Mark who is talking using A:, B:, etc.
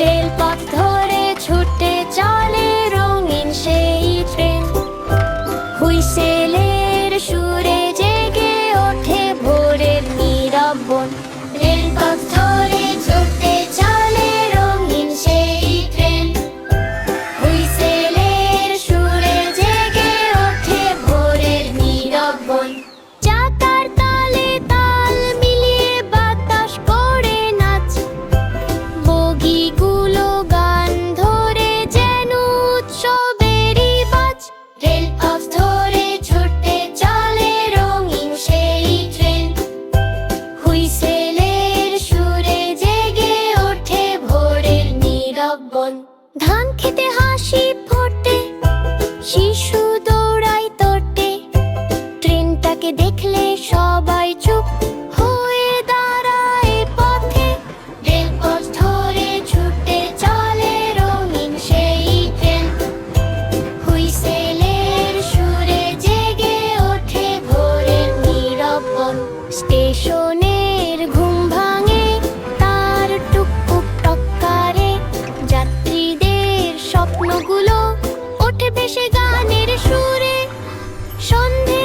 A: রেলপথ চোখেতে হাসি ফোটে শিশু দৌড়ায় তোটে। ট্রেনটাকে দেখলে সবাই চুপ হো সে গানের সুরে সন্ধে